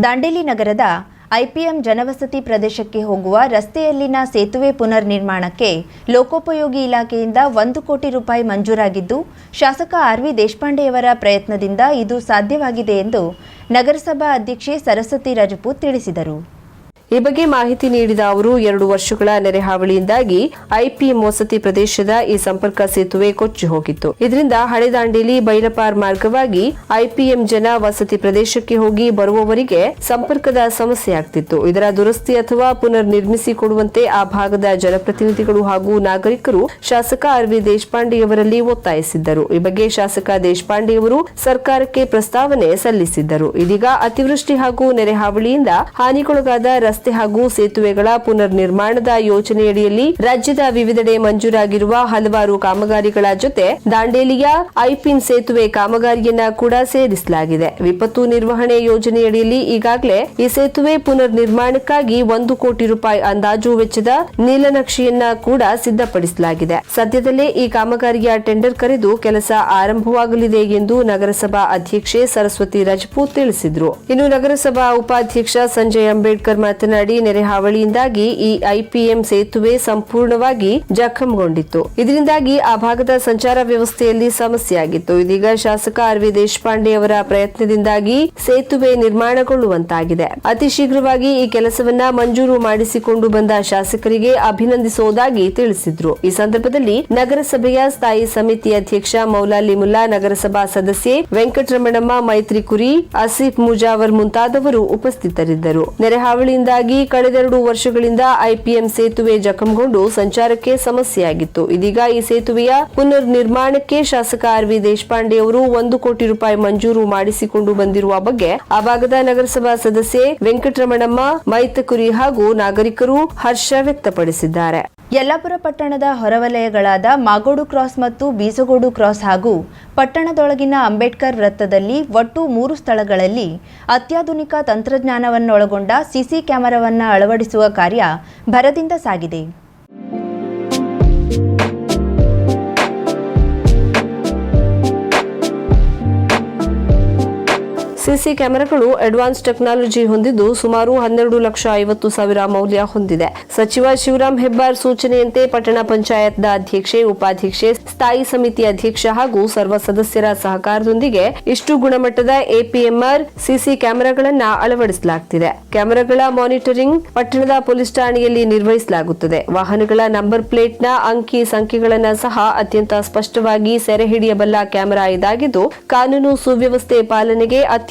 ದಾಂಡೇಲಿ ನಗರದ ಐಪಿಎಂ ಜನವಸತಿ ಪ್ರದೇಶಕ್ಕೆ ಹೋಗುವ ರಸ್ತೆಯಲ್ಲಿನ ಸೇತುವೆ ಪುನರ್ ನಿರ್ಮಾಣಕ್ಕೆ ಲೋಕೋಪಯೋಗಿ ಇಲಾಖೆಯಿಂದ ಒಂದು ಕೋಟಿ ರೂಪಾಯಿ ಮಂಜೂರಾಗಿದ್ದು, ಶಾಸಕ ಆರ್ ವಿ ದೇಶಪಾಂಡೆಯವರ ಪ್ರಯತ್ನದಿಂದ ಇದು ಸಾಧ್ಯವಾಗಿದೆ ಎಂದು ನಗರಸಭಾ ಅಧ್ಯಕ್ಷೆ ಸರಸ್ವತಿ ರಜಪೂತ್ ತಿಳಿಸಿದರು. ಈ ಬಗ್ಗೆ ಮಾಹಿತಿ ನೀಡಿದ ಅವರು, ಎರಡು ವರ್ಷಗಳ ನೆರೆ ಹಾವಳಿಯಿಂದಾಗಿ ಐಪಿ ಮೋಸತಿ ಪ್ರದೇಶದ ಈ ಸಂಪರ್ಕ ಸೇತುವೆ ಕೊಚ್ಚಿ ಹೋಗಿತ್ತು. ಇದರಿಂದ ಹಳೆದಾಂಡೇಲಿ ಬೈಲಪಾರ್ ಮಾರ್ಗವಾಗಿ ಐಪಿಎಂ ಜನ ವಸತಿ ಪ್ರದೇಶಕ್ಕೆ ಹೋಗಿ ಬರುವವರಿಗೆ ಸಂಪರ್ಕದ ಸಮಸ್ಯೆ ಆಗ್ತಿತ್ತು. ಇದರ ದುರಸ್ತಿ ಅಥವಾ ಪುನರ್ ನಿರ್ಮಿಸಿ ಕೊಡುವಂತೆ ಆ ಭಾಗದ ಜನಪ್ರತಿನಿಧಿಗಳು ಹಾಗೂ ನಾಗರಿಕರು ಶಾಸಕ ಆರ್ ವಿ ದೇಶಪಾಂಡೆಯವರಲ್ಲಿ ಒತ್ತಾಯಿಸಿದ್ದರು. ಈ ಬಗ್ಗೆ ಶಾಸಕ ದೇಶಪಾಂಡೆಯವರು ಸರ್ಕಾರಕ್ಕೆ ಪ್ರಸ್ತಾವನೆ ಸಲ್ಲಿಸಿದ್ದರು. ಇದೀಗ ಅತಿವೃಷ್ಟಿ ಹಾಗೂ ನೆರೆ ಹಾವಳಿಯಿಂದ ಹಾನಿಗೊಳಗಾದ ರಸ್ತೆ ಹಾಗೂ ಸೇತುವೆಗಳ ಪುನರ್ ನಿರ್ಮಾಣದ ಯೋಜನೆಯಡಿಯಲ್ಲಿ ರಾಜ್ಯದ ವಿವಿಧೆಡೆ ಮಂಜೂರಾಗಿರುವ ಹಲವಾರು ಕಾಮಗಾರಿಗಳ ಜೊತೆ ದಾಂಡೇಲಿಯ ಐಪಿನ್ ಸೇತುವೆ ಕಾಮಗಾರಿಯನ್ನ ಕೂಡ ಸೇರಿಸಲಾಗಿದೆ. ವಿಪತ್ತು ನಿರ್ವಹಣೆ ಯೋಜನೆಯಡಿಯಲ್ಲಿ ಈಗಾಗಲೇ ಈ ಸೇತುವೆ ಪುನರ್ ನಿರ್ಮಾಣಕ್ಕಾಗಿ ಒಂದು ಕೋಟಿ ರೂಪಾಯಿ ಅಂದಾಜು ವೆಚ್ಚದ ನೀಲನಕ್ಷೆಯನ್ನ ಕೂಡ ಸಿದ್ಧಪಡಿಸಲಾಗಿದೆ. ಸದ್ಯದಲ್ಲೇ ಈ ಕಾಮಗಾರಿಯ ಟೆಂಡರ್ ಕರೆದು ಕೆಲಸ ಆರಂಭವಾಗಲಿದೆ ಎಂದು ನಗರಸಭಾ ಅಧ್ಯಕ್ಷೆ ಸರಸ್ವತಿ ರಜಪೂತ್ ತಿಳಿಸಿದ್ರು. ಇನ್ನು ನಗರಸಭಾ ಉಪಾಧ್ಯಕ್ಷ ಸಂಜಯ್ ಅಂಬೇಡ್ಕರ್ ಮಾತನಾಡಿ ನೆರೆ ಹಾವಳಿಯಿಂದಾಗಿ ಈ ಐಪಿಎಂ ಸೇತುವೆ ಸಂಪೂರ್ಣವಾಗಿ ಜಖಂಗೊಂಡಿತ್ತು. ಇದರಿಂದಾಗಿ ಆ ಭಾಗದ ಸಂಚಾರ ವ್ಯವಸ್ಥೆಯಲ್ಲಿ ಸಮಸ್ಯೆಯಾಗಿತ್ತು ಇದೀಗ ಶಾಸಕ ಆರ್ ವಿ ದೇಶಪಾಂಡೆ ಅವರ ಪ್ರಯತ್ನದಿಂದಾಗಿ ಸೇತುವೆ ನಿರ್ಮಾಣಗೊಳ್ಳುವಂತಾಗಿದೆ. ಅತಿ ಶೀಘ್ರವಾಗಿ ಈ ಕೆಲಸವನ್ನ ಮಂಜೂರು ಮಾಡಿಸಿಕೊಂಡು ಬಂದ ಶಾಸಕರಿಗೆ ಅಭಿನಂದಿಸುವುದಾಗಿ ತಿಳಿಸಿದ್ರು. ಈ ಸಂದರ್ಭದಲ್ಲಿ ನಗರಸಭೆಯ ಸ್ಥಾಯಿ ಸಮಿತಿ ಅಧ್ಯಕ್ಷ ಮೌಲಾಲಿ ಮುಲ್ಲಾ, ನಗರಸಭಾ ಸದಸ್ಯೆ ವೆಂಕಟರಮಣಮ್ಮ ಮೈತ್ರಿ ಕುರಿ ಆಸಿಫ್ ಮುಜಾವರ್ ಮುಂತಾದವರು ಉಪಸ್ಥಿತರಿದ್ದರು. ನೆರೆ ಹಾವಳಿಯಿಂದಾಗಿ ಕಳೆದೆರಡು ವರ್ಷಗಳಿಂದ ಐಪಿಎಂ ಸೇತುವೆ ಜಖಂಗೊಂಡು ಸಂಚಾರಕ್ಕೆ ಸಮಸ್ಯೆಯಾಗಿತ್ತು. ಇದೀಗ ಈ ಸೇತುವೆಯ ಪುನರ್ ನಿರ್ಮಾಣಕ್ಕೆ ಶಾಸಕ ಆರ್ ವಿ ದೇಶಪಾಂಡೆ ಅವರು ಒಂದು ಕೋಟಿ ರೂಪಾಯಿ ಮಂಜೂರು ಮಾಡಿಸಿಕೊಂಡು ಬಂದಿರುವ ಬಗ್ಗೆ ಆ ಭಾಗದ ನಗರಸಭಾ ಸದಸ್ಯೆ ವೆಂಕಟರಮಣಮ್ಮ ಮೈತಕುರಿ ಹಾಗೂ ನಾಗರಿಕರು ಹರ್ಷ ವ್ಯಕ್ತಪಡಿಸಿದ್ದಾರೆ. ಯಲ್ಲಾಪುರ ಪಟ್ಟಣದ ಹೊರವಲಯಗಳಾದ ಮಾಗೋಡು ಕ್ರಾಸ್ ಮತ್ತು ಬೀಸಗೋಡು ಕ್ರಾಸ್ ಹಾಗೂ ಪಟ್ಟಣದೊಳಗಿನ ಅಂಬೇಡ್ಕರ್ ವೃತ್ತದಲ್ಲಿ ಒಟ್ಟು ಮೂರು ಸ್ಥಳಗಳಲ್ಲಿ ಅತ್ಯಾಧುನಿಕ ತಂತ್ರಜ್ಞಾನವನ್ನೊಳಗೊಂಡ ಸಿಸಿ ಕ್ಯಾಮೆರಾವನ್ನು ಅಳವಡಿಸುವ ಕಾರ್ಯ ಭರದಿಂದ ಸಾಗಿದೆ. ಸಿಸಿ ಕ್ಯಾಮೆರಾಗಳು ಅಡ್ವಾನ್ಸ್ ಟೆಕ್ನಾಲಜಿ ಹೊಂದಿದ್ದು ಸುಮಾರು ಹನ್ನೆರಡು ಲಕ್ಷ ಐವತ್ತು ಸಾವಿರ ಮೌಲ್ಯ ಹೊಂದಿದೆ. ಸಚಿವ ಶಿವರಾಮ್ ಹೆಬ್ಬಾರ್ ಸೂಚನೆಯಂತೆ ಪಟ್ಟಣ ಪಂಚಾಯತ್ನ ಅಧ್ಯಕ್ಷೆ ಉಪಾಧ್ಯಕ್ಷೆ, ಸ್ಥಾಯಿ ಸಮಿತಿ ಅಧ್ಯಕ್ಷ ಹಾಗೂ ಸರ್ವ ಸದಸ್ಯರ ಸಹಕಾರದೊಂದಿಗೆ ಇಷ್ಟು ಗುಣಮಟ್ಟದ ಎಪಿಎಂಆರ್, ಸಿಸಿ ಕ್ಯಾಮೆರಾಗಳನ್ನ ಅಳವಡಿಸಲಾಗುತ್ತಿದೆ ಕ್ಯಾಮೆರಾಗಳ ಮಾನಿಟರಿಂಗ್ ಪಟ್ಟಣದ ಪೊಲೀಸ್ ಠಾಣೆಯಲ್ಲಿ ನಿರ್ವಹಿಸಲಾಗುತ್ತದೆ. ವಾಹನಗಳ ನಂಬರ್ ಪ್ಲೇಟ್ನ ಅಂಕಿ ಸಂಖ್ಯೆಗಳನ್ನ ಸಹ ಅತ್ಯಂತ ಸ್ಪಷ್ಟವಾಗಿ ಸೆರೆ ಹಿಡಿಯಬಲ್ಲ ಕ್ಯಾಮೆರಾ ಇದಾಗಿದ್ದು, ಕಾನೂನು ಸುವ್ಯವಸ್ಥೆ ಪಾಲನೆಗೆ ಅತ್ಯಂತ